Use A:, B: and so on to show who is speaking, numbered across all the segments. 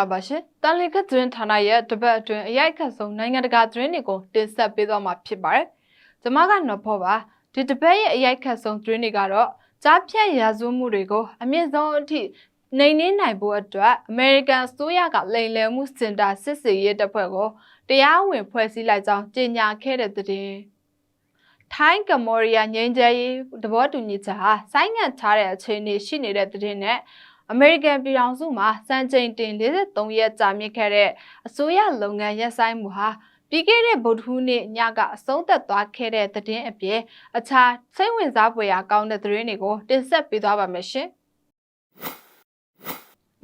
A: မင်္ဂလာပါရှင်။တန်လီခတ်သတင်းဌာနရဲ့တပတ်အတွင်းအရိုက်ခတ်ဆုံးနိုင်ငံတကာသတင်းတွေကိုတင်ဆက်ပေးသွားမှာဖြစ်ပါတယ်။ကျွန်မကနော်ဖောပါဒီတပတ်ရဲ့အရိုက်ခတ်ဆုံးသတင်းတွေကတော့ကြားဖြတ်ရာဇဝမှုတွေကိုအမြင့်ဆုံးအထိနှိမ်နင်းနိုင်ဖို့အတွက်အမေရိကန်အစိုးရကလိမ်လည်မှုစင်တာစစ်စေရေးတပ်ဖွဲ့ကိုတရားဝင်ဖွဲ့စည်းလိုက်ကြောင်းကြေညာခဲ့တဲ့သတင်း။ထိုင်းကမ္ဘောဒီးယားငြိမ်းချမ်းရေးသဘောတူညီချက်ဟာဆိုင်းငံ့ထားတဲ့အခြေအနေရှိနေတဲ့သတင်းနဲ့ အမေရိကန်ပြည်ထောင်စုမှာစံချိန်တင်43ရက်ကြာမြင့်ခဲ့တဲ့အစိုးရလုပ်ငန်းရပ်ဆိုင်းမှုဟာပြီးခဲ့တဲ့ဗုဒ္ဓဟူးနေ့ညကအဆုံးသက်သွားခဲ့တဲ့သတင်းအပြင်အခြားစိတ်ဝင်စားဖွယ်ရာကောင်းတဲ့သတင်းတွေကိုတင်ဆက်ပေးသွားပါမယ်ရှင်။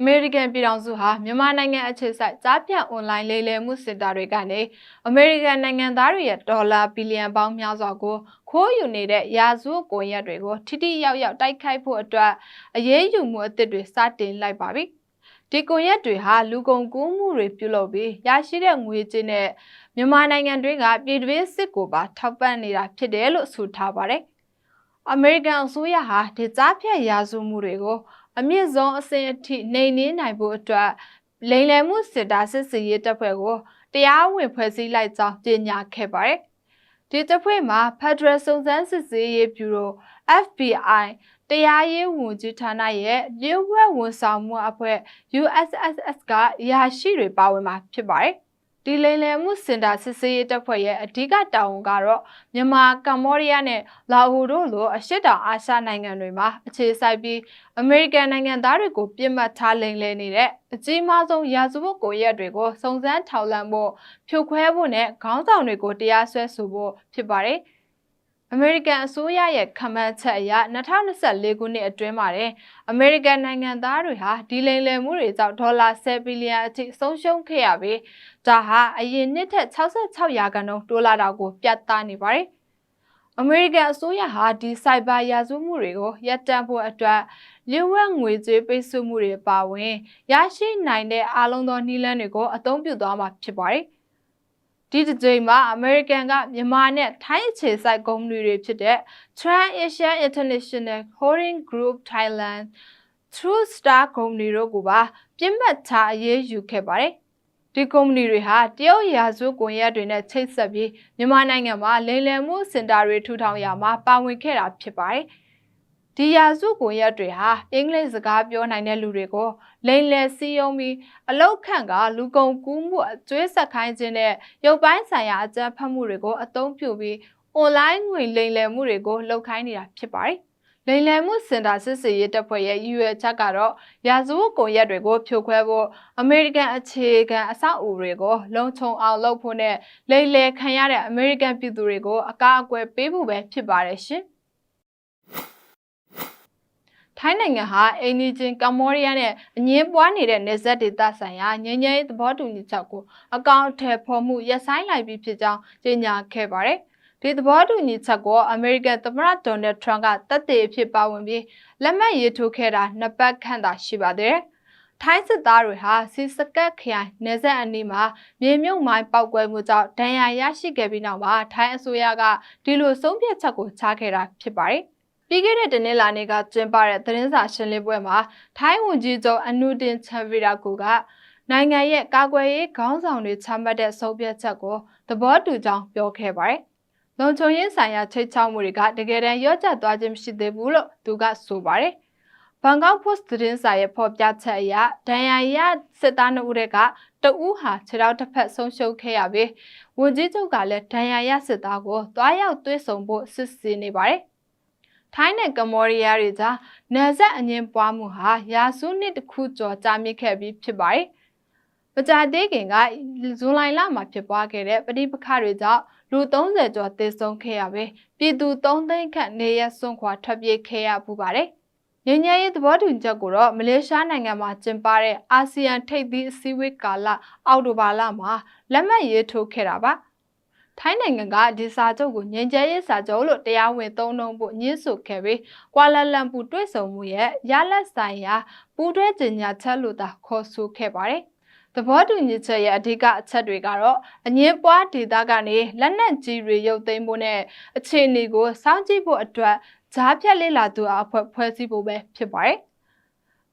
A: အမေရိကန်ပြည်ထောင်စုဟာမြန်မာနိုင်ငံအခြေစိုက်ကြားဖြတ်အွန်လိုင်းလိမ်လည်မှုစင်တာတွေကနေအမေရိကန်နိုင်ငံသားတွေရဲ့ဒေါ်လာဘီလီယံပေါင်းများစွာကိုခိုးယူနေတဲ့ရာဇဝတ်ကွန်ရက်တွေကိုထိထိရောက်ရောက်တိုက်ခိုက်ဖို့အတွက်အရေးယူမှုအသစ်တွေစတင်လိုက်ပါပြီ။ဒီကွန်ရက်တွေဟာလူကုန်ကူးမှုတွေပြုလုပ်ပြီးရရှိတဲ့ငွေကြေးနဲ့မြန်မာနိုင်ငံတွင်းကပြည်တွင်းစစ်ကိုပါထောက်ပံ့နေတာဖြစ်တယ်လို့ဆိုထားပါတယ်။အမေရိကန်အစိုးရဟာဒေသဖြတ်ရာဇဝမှုတွေကို အမြင့်ဆုံးအဆင့်အထိနှိမ်နင်းနိုင်ဖို့အတွက်လိမ်လည်မှုစစ်တာစစ်စီရေးတပ်ဖွဲ့ကိုတရားဝင်ဖွဲ့စည်းလိုက်ကြောင်းကြေညာခဲ့ပါတယ်။ဒီတပ်ဖွဲ့မှာ Federal စုံစမ်းစစ်ဆေးရေးဗျူရို FBI တရားရေးဝန်ကြီးဌာနရဲ့လျှို့ဝှက်ဝန်ဆောင်မှုအဖွဲ့ USSS ကရာရှိတွေပါဝင်မှာဖြစ်ပါတယ်။ ဒီလိမ်လည်မှုစင်တာစစ်ဆေးရေးတပ်ဖွဲ့ရဲ့အဓိကတာဝန်ကတော့မြန်မာကမ္ဘောဒီးယားနဲ့လာအိုတို့လိုအရှေ့တောင်အာရှနိုင်ငံတွေမှာအခြေစိုက်ပြီးအမေရိကန်နိုင်ငံသားတွေကိုပြစ်မှတ်ထားလိမ်လည်နေတဲ့အကြီးမားဆုံးရာဇဝတ်ကိုရက်တွေကိုစုံစမ်းထောက်လှမ်းဖို့ဖြိုခွဲဖို့နဲ့ခေါင်းဆောင်တွေကိုတရားစွဲဆိုဖို့ဖြစ်ပါတယ်။ အမေရိကန်အစိုးရရဲ့ခန့်မှန်းချက်အရ2024ခုနှစ်အတွင်းမှာတဲ့အမေရိကန်နိုင်ငံသားတွေဟာဒီလိမ်လည်မှုတွေကြောင့်ဒေါ်လာ10ဘီလီယံအထိဆုံးရှုံးခဲ့ရပြီးဒါဟာအရင်နှစ်ထက်66ရာခိုင်နှုန်းတိုးလာတာကိုပြသနေပါတယ်။အမေရိကန်အစိုးရဟာဒီစိုက်ဘာရာဇဝမှုတွေကိုရပ်တန့်ဖို့အတွက်လျှို့ဝှက်ငွေကြေးပိတ်ဆို့မှုတွေပါဝင်ရရှိနိုင်တဲ့အားလုံးသောနည်းလမ်းတွေကိုအသုံးပြုသွားမှာဖြစ်ပါတယ်။ ဒီတစ်ကြိမ်မှာအမေရိကန်ကမြန်မာနဲ့ထိုင်းအခြေစိုက်ကုမ္ပဏီတွေဖြစ်တဲ့ Trans Asia International Holding Group Thailand True Star ကုမ္ပဏီတို့ကပါပြစ်မှတ်ထားအရေးယူခဲ့ပါတယ်။ဒီကုမ္ပဏီတွေဟာတရုတ်ရာဇဝကွန်ရက်တွေနဲ့ချိတ်ဆက်ပြီးမြန်မာနိုင်ငံမှာလိမ်လည်မှုစင်တာတွေထူထောင်ရာမှာပါဝင်ခဲ့တာဖြစ်ပါတယ်။ ဒီရာစုကွန်ရက်တွေဟာအင်္ဂလိပ်စကားပြောနိုင်တဲ့လူတွေကိုလိမ်လည်စည်းရုံးပြီးအလောက်ခန့်ကလူကုန်ကူးမှုအကျွေးဆက်ခိုင်းခြင်းနဲ့ရုပ်ပိုင်းဆိုင်ရာအကြမ်းဖက်မှုတွေကိုအသုံးပြုပြီးအွန်လိုင်းငွေလိမ်လည်မှုတွေကိုလုပ်ခိုင်းနေတာဖြစ်ပါတယ်။လိမ်လည်မှုစင်တာစစ်စေးရေးတပ်ဖွဲ့ရဲ့ရည်ရွယ်ချက်ကတော့ရာဇဝတ်ကွန်ရက်တွေကိုဖြိုခွဲဖို့အမေရိကန်အခြေခံအဆောက်အဦတွေကိုလုံခြုံအောင်လုပ်ဖို့နဲ့လိမ်လည်ခံရတဲ့အမေရိကန်ပြည်သူတွေကိုအကာအကွယ်ပေးဖို့ပဲဖြစ်ပါတယ်ရှင်။ ထိုင်းနိုင်ငံဟာအိန္ဒိချင်းကမ္ဘောဒီးယားနဲ့အငင်းပွားနေတဲ့နယ်စပ်ဒေသဆိုင်ရာငြိမ်းချမ်းရေးသဘောတူညီချက်ကိုအကောင့်ထဲဖော်မှုရပ်ဆိုင်းလိုက်ပြီးဖြစ်ကြောင်းကြေညာခဲ့ပါတယ်။ဒီသဘောတူညီချက်ကိုအမေရိကန်သမ္မတဒေါ်နယ်ထရန့်ကတပ်တည်အဖြစ်ပါဝင်ပြီးလက်မှတ်ရေးထိုးခဲ့တာနှစ်ပတ်ခန့်သာရှိပါသေးတယ်။ထိုင်းစစ်သားတွေဟာစီစကတ်ခရိုင်နယ်စပ်အနီးမှာမြေမြုပ်မိုင်းပောက်ကွဲမှုကြောင့်ဒဏ်ရာရရှိခဲ့ပြီးနောက်မှာထိုင်းအစိုးရကဒီလိုဆုံးဖြတ်ချက်ကိုချခဲ့တာဖြစ်ပါတယ်။ ပြီးခဲ့တဲ့တနင်္လာနေ့ကကျင်းပတဲ့သတင်းစာရှင်းလင်းပွဲမှာထိုင်းဝန်ကြီးချုပ်အနုတင်ချန်ဗီရာကိုကနိုင်ငံရဲ့ကာကွယ်ရေးခေါင်းဆောင်တွေချမှတ်တဲ့ဆုံးဖြတ်ချက်ကိုသဘောတူကြောင်းပြောခဲ့ပါတယ်။လုံခြုံရေးဆိုင်ရာချိတ်ချောက်မှုတွေကတကယ်တမ်းရော့ကျသွားခြင်းမရှိသေးဘူးလို့သူကဆိုပါတယ်။ဘန်ကောက်ပို့စ်သတင်းစာရဲ့ဖော်ပြချက်အရဒဏ်ရာရစစ်သားနှုတ်တွေကတဦးဟာခြေထောက်တစ်ဖက်ဆုံးရှုံးခဲ့ရပြီးဝန်ကြီးချုပ်ကလည်းဒဏ်ရာရစစ်သားကိုတွားရောက်သွေးဆုံဖို့စစ်ဆေးနေပါတယ်။ ထိုင်းနဲ့ကမ္ဘောဒီးယားတွေကြားနယ်စပ်အငင်းပွားမှုဟာရာစုနှစ်တစ်ခုကျော်ကြာမြင့်ခဲ့ပြီးဖြစ်ပါတယ်။မကြာသေးခင်ကဇွန်လလမှာဖြစ်ပွားခဲ့တဲ့ပဋိပက္ခတွေကြောင့်လူ30ကျော်သေဆုံးခဲ့ရပြီးပြည်သူ3သိန်းခန့်နေရစွန့်ခွာထွက်ပြေးခဲ့ရပူပါတယ်။ငញ្ញရေးသဘောတူညီချက်ကိုတော့မလေးရှားနိုင်ငံမှာကျင်းပတဲ့အာဆီယံထိပ်သီးအစည်းအဝေးကာလအောက်တိုဘာလမှာလက်မှတ်ရေးထိုးခဲ့တာပါ။ ထိုင်းနိုင်ငံကဒီစာချုပ်ကိုငြိမ်းချမ်းရေးစာချုပ်လို့တရားဝင်သုံးနှုန်းဖို့ညှင်းဆိုခဲ့ပြီးကွာလာလမ်ပူတွေ့ဆုံမှုရဲ့ရလက်ဆိုင်ရာပူးတွဲကြေညာချက်လို့သာခေါ်ဆိုခဲ့ပါတယ်။သဘောတူညီချက်ရဲ့အဓိကအချက်တွေကတော့အငင်းပွားဒေသကနေလက်နက်ကြီးတွေရုပ်သိမ်းဖို့နဲ့အခြေအနေကိုစောင့်ကြည့်ဖို့အတွက်ဂျားဖြတ်လေ့လာသူအဖွဲ့ဖွဲ့စည်းဖို့ပဲဖြစ်ပါတယ်။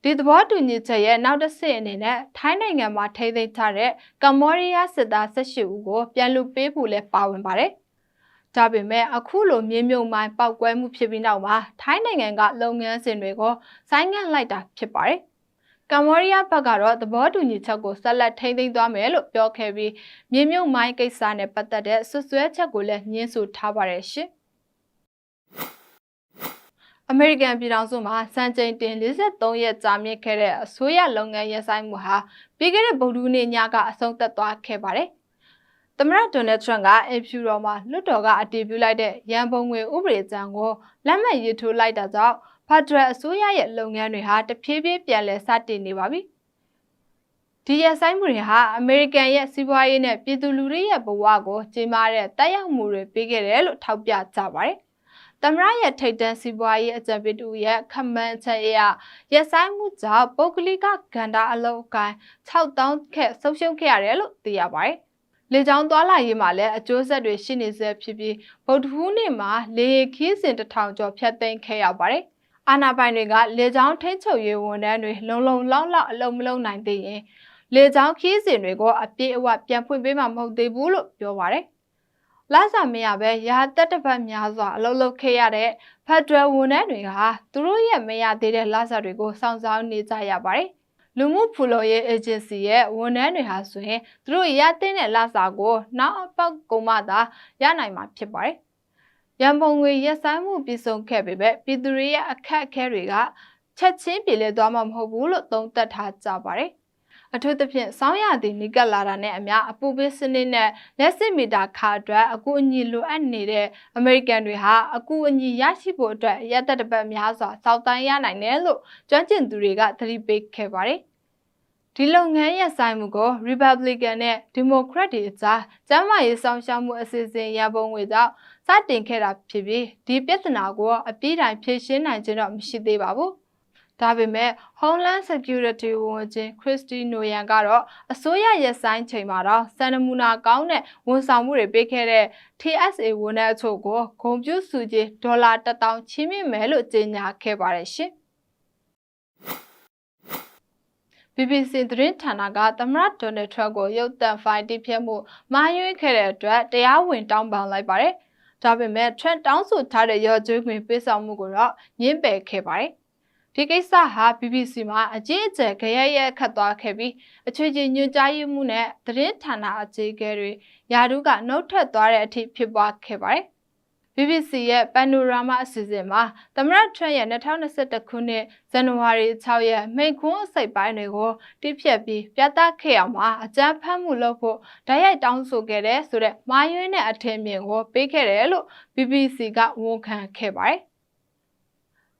A: ဒဒီသဘောတူညီချက်ရဲ့နောက်တစ်ဆင့်အနေနဲ့ထိုင်းနိုင်ငံမှာထိန်းသိမ်းထားတဲ့ကမ္ဘောဒီးယားစစ်သား18ဦးကိုပြန်လွှတ်ပေးဖို့လည်းပါဝင်ပါတယ်။ဒါပေမဲ့အခုလိုမြေမြုပ်မိုင်းပောက်ကွဲမှုဖြစ်ပြီးနောက်မှာထိုင်းနိုင်ငံကလုပ်ငန်းစဉ်တွေကိုဆိုင်းငံ့လိုက်တာဖြစ်ပါတယ်။ကမ္ဘောဒီးယားဘက်ကတော့သဘောတူညီချက်ကိုဆက်လက်ထိန်းသိမ်းသွားမယ်လို့ပြောခဲ့ပြီးမြေမြုပ်မိုင်းကိစ္စနဲ့ပတ်သက်တဲ့ဆွဆွဲချက်ကိုလည်းညှင်းဆိုထားပါတယ်ရှင်။ အမေရိကန်ပြည်ထောင်စုမှာစံချိန်တင်43ရက်ကြာမြင့်ခဲ့တဲ့အစိုးရလုပ်ငန်းရပ်ဆိုင်းမှုဟာပြီးခဲ့တဲ့ဗုဒ္ဓဟူးနေ့ညကအဆုံးသတ်သွားခဲ့ပါတယ်။သမ္မတဒေါ်နယ်ထရန့်ကအင်ဖြူတော်မှာလွှတ်တော်ကအတည်ပြုလိုက်တဲ့ရန်ပုံငွေဥပဒေကြမ်းကိုလက်မှတ်ရေးထိုးလိုက်တာကြောင့်ဖက်ဒရယ်အစိုးရရဲ့လုပ်ငန်းတွေဟာတဖြည်းဖြည်းပြန်လည်စတင်နေပါပြီ။ဒီရဆိုင်မှုတွေဟာအမေရိကန်ရဲ့စီးပွားရေးနဲ့ပြည်သူလူထုရဲ့ဘဝကိုကြီးမားတဲ့တက်ရောက်မှုတွေပေးခဲ့တယ်လို့ထောက်ပြကြပါတယ်။ သမရရဲ့ထိတ်တန့်စီးပွားရေးအကြံပေးတူရဲ့ခမန်းချက်အရရက်ဆိုင်မှုကြောင့်ပုဂ္ဂလိကကန္တာအလုံးအကိုင်း6000ခက်ဆုံးရှုံးခဲ့ရတယ်လို့သိရပါတယ်။လေကြောင်းသွားလာရေးမှာလည်းအကျိုးဆက်တွေရှိနေစေဖြစ်ပြီးဗုဒ္ဓဟူးနေ့မှာလေခီးစဉ်တစ်ထောင်ကျော်ဖြတ်သိမ်းခဲ့ရပါတယ်။အာနာပိုင်တွေကလေကြောင်းထိန်းချုပ်ရေးဝန်ထမ်းတွေလုံလုံလောက်လောက်အလုံးမလုံးနိုင်သေးရင်လေကြောင်းခီးစဉ်တွေကိုအပြည့်အဝပြန်ဖွင့်ပေးမှာမဟုတ်သေးဘူးလို့ပြောပါတယ် လဆာမရပဲရာတက်တပတ်များစွာအလုပ်လုပ်ခဲ့ရတဲ့ဖက်ဒရယ်ဝန်ထမ်းတွေကသူတို့ရဲ့မရသေးတဲ့လဆာတွေကိုစောင့်စားနေကြရပါတယ်။လူမှုဖူလုံရေးအေဂျင်စီရဲ့ဝန်ထမ်းတွေဟာဆိုရင်သူတို့ရတဲ့လဆာကိုနောက်အပေါက်ကုံမှသာရနိုင်မှာဖြစ်ပါတယ်။ရန်ပုံငွေရက်ဆိုင်မှုပြည်စုံခဲ့ပေမဲ့ပြည်သူတွေရဲ့အခက်အခဲတွေကချက်ချင်းပြည်လဲသွားမှာမဟုတ်ဘူးလို့သုံးသပ်ထားကြပါတယ်။ အထူးသဖြင့်စောင်းရသည်နိကပ်လာတာနဲ့အမျှအပူပေးစနစ်နဲ့လက်စစ်မီတာခါအတွက်အကူအညီလိုအပ်နေတဲ့အမေရိကန်တွေဟာအကူအညီရရှိဖို့အတွက်ရသက်တပတ်များစွာစောက်တန်းရနိုင်တယ်လို့ကျွမ်းကျင်သူတွေကသတိပေးခဲ့ပါတယ်။ဒီလုပ်ငန်းရဲ့ဆိုင်မှုကို Republican နဲ့ Democrat တွေအကြားကျန်းမာရေးဆောင်ရှောက်မှုအစီအစဉ်ရပုံငွေကြောင့်စတင်ခဲ့တာဖြစ်ပြီးဒီပြဿနာကိုအပြည့်တိုင်ဖြေရှင်းနိုင်ခြင်းတော့မရှိသေးပါဘူး။ ဒါပေမဲ့ Homeland Security ဝန်ကြီး Christy Noyan ကတော့အစိုးရရဲ့ဆိုင်းချိန်မှာတော့စံနမူနာကောင်းတဲ့ဝန်ဆောင်မှုတွေပေးခဲ့တဲ့ TSA ဝန်ထမ်းအချို့ကိုဂုံပြုစုကြီးဒေါ်လာ1000ချီးမြှင့်မယ်လို့ကြေညာခဲ့ပါတယ်ရှင်။ BBC သတင်းဌာနကသမရဒေါ်နယ်ထရန့်ကိုရုပ်သံဖိုင်တိပြမှုမှားယွင်းခဲ့တဲ့အတွက်တရားဝင်တောင်းပန်လိုက်ပါတယ်။ဒါပေမဲ့ Trump တောင်းဆိုထားတဲ့ရော်ကျွေးခွင့်ပေးဆောင်မှုကိုတော့ညှင်းပယ်ခဲ့ပါတယ်။ ဒီကိစ္စဟာ BBC မှာအကြီးအကျယ်ကြရရဲခတ်သွားခဲ့ပြီးအချွေချေညွှန်ကြားရေးမှုနဲ့သတင်းဌာနအကြီးအကဲတွေယာဒူးကနှုတ်ထွက်သွားတဲ့အထိဖြစ်ပွားခဲ့ပါတယ်။ BBC ရဲ့ Panorama အစီအစဉ်မှာသမရထရန့်ရဲ့2021ခုနှစ်ဇန်နဝါရီ6ရက်မိန့်ခွန်းအစိပ်ပိုင်းတွေကိုတိဖြတ်ပြီးပြသခဲ့အောင်မှာအကြမ်းဖက်မှုလုပ်ဖို့ဓာတ်ရိုက်တောင်းဆိုခဲ့တဲ့ဆိုတဲ့မာယွင်းတဲ့အထင်မြင်ကိုပေးခဲ့တယ်လို့ BBC ကဝန်ခံခဲ့ပါတယ်။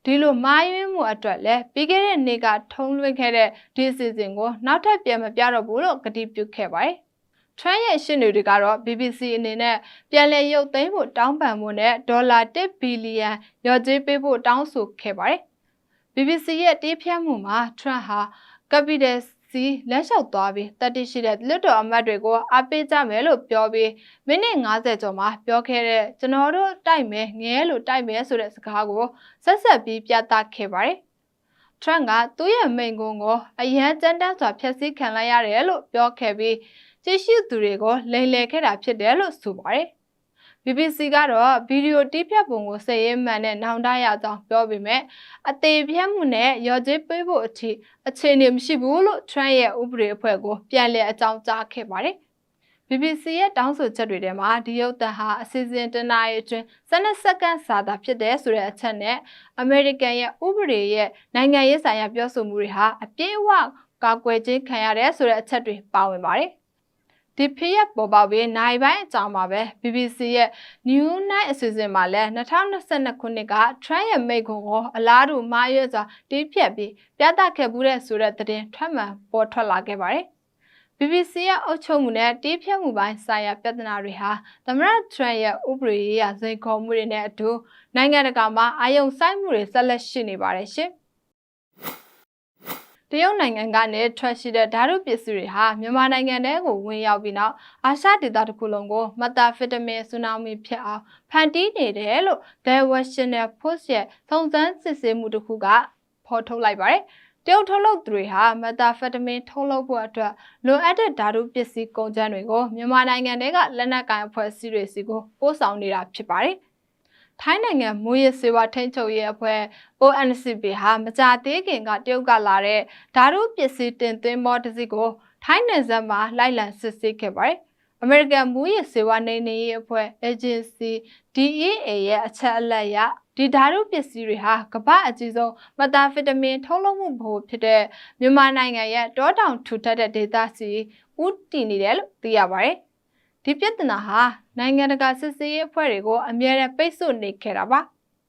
A: ဒီလိုမာယွင်းမှုအတွက်လည်းပြီးခဲ့တဲ့နေ့ကထုံးလွှင့်ခဲ့တဲ့ဒီစီစဉ်ကိုနောက်ထပ်ပြန်မပြတော့ဘူးလို့ကတိပြုခဲ့ပါတယ်။ Trump ရဲ့ရှင်းတွေကတော့ BBC အနေနဲ့ပြန်လည်ရုပ်သိမ်းဖို့တောင်းပန်မှုနဲ့ဒေါ်လာ1ဘီလီယံရော်ကြေးပေးဖို့တောင်းဆိုခဲ့ပါတယ်။ BBC ရဲ့တေးဖြတ်မှုမှာ Trump ဟာ Capital စီလက်လျှောက်သွားပြီးတတိရှိတဲ့လွတ်တော်အမတ်တွေကိုအားပေးကြမယ်လို့ပြောပြီးမိနစ်90ကျော်မှာပြောခဲ့တဲ့ကျွန်တော်တို့တိုက်မယ်ငဲလို့တိုက်မယ်ဆိုတဲ့စကားကိုဆက်ဆက်ပြီးပြသခဲ့ပါတယ်။ Trump ကသူ့ရဲ့မိန့်ခွန်းကိုအရန်ကြမ်းတမ်းစွာဖျက်ဆီးခံလိုက်ရတယ်လို့ပြောခဲ့ပြီးကြည့်ရှုသူတွေကိုလိမ်လည်ခဲ့တာဖြစ်တယ်လို့ဆိုပါတယ်။ BBC ကတော့ဗီဒီယိုတီးဖြတ်ပုံကိုစည်ရဲမှန်နဲ့နောင်တရကြောင်းပြောပေမဲ့အသေးပြတ်မှုနဲ့ရော်ကြေးပေးဖို့အထိအခြေအနေမရှိဘူးလို့ Trump ရဲ့ဥပဒေအဖွဲ့ကိုပြန်လည်အကြောင်းကြားခဲ့ပါတယ်။ BBC ရဲ့တောင်းဆိုချက်တွေထဲမှာဒီရုပ်သံဟာအစီအစဉ်တနာရီအတွင်း12စက္ကန့်စာသာဖြစ်တယ်ဆိုတဲ့အချက်နဲ့အမေရိကန်ရဲ့ဥပဒေရဲ့နိုင်ငံရေးဆိုင်ရာပြောဆိုမှုတွေဟာအပြည့်အဝကာကွယ်ခြင်းခံရတယ်ဆိုတဲ့အချက်တွေပါဝင်ပါတယ်။ ဒီဖြစ်ရပ်ပေါ်ပေါက်ပြီးနိုင်ပိုင်းအကြောင်းမှာပဲ BBC ရဲ့ New Night အစီအစဉ်မှာလည်း2022ခုနှစ်က Trump ရဲ့မိန့်ခွန်းကိုအလားတူမှားရွက်စွာတီးဖြတ်ပြီးပြသခဲ့မှုတဲ့ဆိုတဲ့သတင်းထွက်မှန်ပေါ်ထွက်လာခဲ့ပါတယ်။ BBC ရဲ့အုပ်ချုပ်မှုနဲ့တီးဖြတ်မှုပိုင်းဆိုင်ရာပြဿနာတွေဟာသမ္မတ Trump ရဲ့ဥပဒေရေးရာစိန်ခေါ်မှုတွေနဲ့အတူနိုင်ငံတကာမှာအာရုံစိုက်မှုတွေဆက်လက်ရှိနေပါတယ်ရှင်။ တရုတ်နိုင်ငံကနေထွက်ရှိတဲ့ဓာတ်ပစ္စည်းတွေဟာမြန်မာနိုင်ငံထဲကိုဝင်ရောက်ပြီးနောက်အာရှဒေသတစ်ခုလုံးကိုမတာဖီတမင်ဆူနာမီဖြစ်အောင်ဖန်တီးနေတယ်လို့ The Washington Post ရဲ့စုံစမ်းစစ်ဆေးမှုတစ်ခုကဖော်ထုတ်လိုက်ပါတယ်။တရုတ်ထုတ်လုပ်သူတွေဟာမက်တာဖက်တမင်ထုတ်လုပ်ဖို့အတွက်လိုအပ်တဲ့ဓာတုပစ္စည်းကုန်ကျန်းတွေကိုမြန်မာနိုင်ငံထဲကလက်နက်ကိုင်အဖွဲ့အစည်းတွေစီကိုပို့ဆောင်နေတာဖြစ်ပါတယ်။ ထိုင်းနိုင်ငံမူရစ်စေဝါထိန်းချုပ်ရေးအဖွဲ့ ONCB ဟာမကြာသေးခင်ကတရုတ်ကလာတဲ့ဓာတုပစ္စည်းတင်သွင်းမော်တစ်စီးကိုထိုင်းနယ်စပ်မှာလိုက်လံစစ်ဆေးခဲ့ပါတယ်။အမေရိကန်မူရစ်စေဝါနေနေရေးအဖွဲ့ Agency DEA ရဲ့အချက်အလက်အရဒီဓာတုပစ္စည်းတွေဟာကမ္ဘာအကြီးဆုံးမက်တာဖက်တမင်ထုတ်လုပ်မှုဗဟိုဖြစ်တဲ့မြန်မာနိုင်ငံရဲ့တောတောင်ထူထပ်တဲ့ဒေသစီဥတည်နေတယ်လို့သိရပါတယ်။ ဒီပြဿနာဟာနိုင်ငံတကာစစ်ဆေးရေးအဖွဲ့တွေကိုအမြဲတမ်းပိတ်ဆို့နေခဲ့တာပါ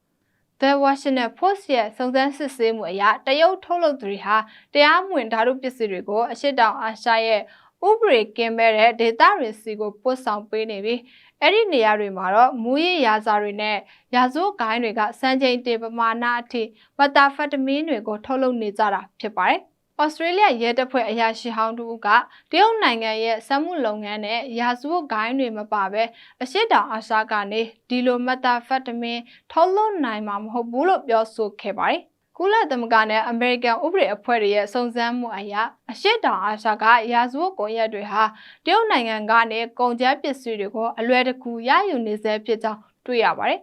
A: ။ The Washington Post ရဲ့စုံစမ်းစစ်ဆေးမှုအရတရုတ်ထုတ်လုပ်သူတွေဟာတရားမဝင်ဓာတုပစ္စည်းတွေကိုအရှိတောင်အာရှရဲ့ဥပဒေကင်းမဲ့တဲ့ဒေသတွေစီကိုပို့ဆောင်ပေးနေပြီးအဲ့ဒီနေရာတွေမှာတော့မူရစ်ရာဇာတွေနဲ့ရာဇဝတ်ဂိုင်းတွေကစံချိန်တင်ပမာဏအထိမက်တာဖက်တမင်းတွေကိုထုတ်လုပ်နေကြတာဖြစ်ပါတယ်။ ဩစတြေးလျရဲတပ်ဖွဲ့အရာရှိဟောင်းတူကတရုတ်နိုင်ငံရဲ့စက်မှုလုပ်ငန်းနဲ့ရာဇဝတ်ဂိုင်းတွေမပါဘဲအရှိတောင်အာရှကနေဒီလိုမက်တာဖက်တမင်းထုတ်လုပ်နိုင်မှာမဟုတ်ဘူးလို့ပြောဆိုခဲ့ပါတယ်။ကုလသမဂ္ဂနဲ့အမေရိကန်ဥပဒေအဖွဲ့တွေရဲ့စုံစမ်းမှုအရအရှိတောင်အာရှကရာဇဝတ်ကွန်ရက်တွေဟာတရုတ်နိုင်ငံကနေကုန်ကျန်းပစ္စည်းတွေကိုအလွယ်တကူရယူနေစေဖြစ်ကြောင်းတွေ့ရပါတယ်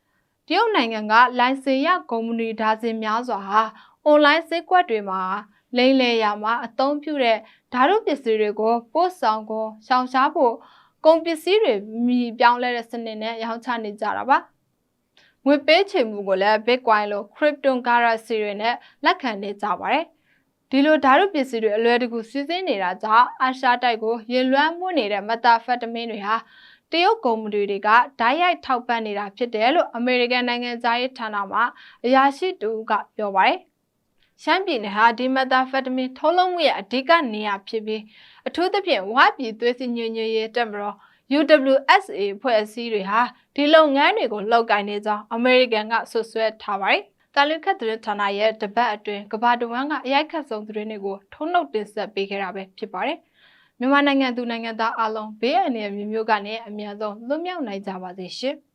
A: ။တရုတ်နိုင်ငံကလိုင်စင်ရကုမ္ပဏီဒါဇင်များစွာဟာအွန်လိုင်းဈေးကွက်တွေမှာ လိမ့်လေရာမှာအသုံးပြုတဲ့ဓာတုပစ္စည်းတွေကိုပို့ဆောင်ကိုရှောင်ရှားဖို့ကုန်ပစ္စည်းတွေမြည်ပြောင်းလဲတဲ့စနစ်နဲ့ရောင်းချနေကြတာပါငွေပေးချေမှုကိုလည်း Bitcoin လို cryptocurrency တွေနဲ့လက်ခံနေကြပါတယ်ဒီလိုဓာတုပစ္စည်းတွေအလွယ်တကူစီးဆင်းနေတာကြောင့်အာရှတိုက်ကိုရေလွှမ်းမှုနေတဲ့မက်တာဖက်တမင်းတွေဟာတရုတ်ကုမ္ပဏီတွေကဓာတ်ရိုက်ထောက်ပံ့နေတာဖြစ်တယ်လို့အမေရိကန်နိုင်ငံသားရေးဌာနမှအရာရှိတူကပြောပါတယ်။ ရှမ်းပြည်နယ်ဟာဒီမက်တာဖက်တမင်ထုတ်လုပ်မှုရဲ့အဓိကနေရာဖြစ်ပြီးအထူးသဖြင့်ဝါပြည်သွေးစည်းညွညွရေးတက်မတော် UWSA ဖွဲ့အစည်းတွေဟာဒီလုပ်ငန်းတွေကိုလုပ်ကိုင်နေကြောင်းအမေရိကန်ကဆွဆွဲထားပါတယ်။တာလင်ခတ်သတင်းဌာနရဲ့တပတ်အတွင်းကမ္ဘာတဝန်းကအရိုက်ခတ်ဆုံးသတင်းတွေကိုထုံးနှုတ်တင်ဆက်ပေးခဲ့တာပဲဖြစ်ပါတယ်။မြန်မာနိုင်ငံသူနိုင်ငံသားအလုံးဘေးအန္တရာယ်မျိုးမျိုးကနေအများဆုံးလွတ်မြောက်နိုင်ကြပါစေရှင်။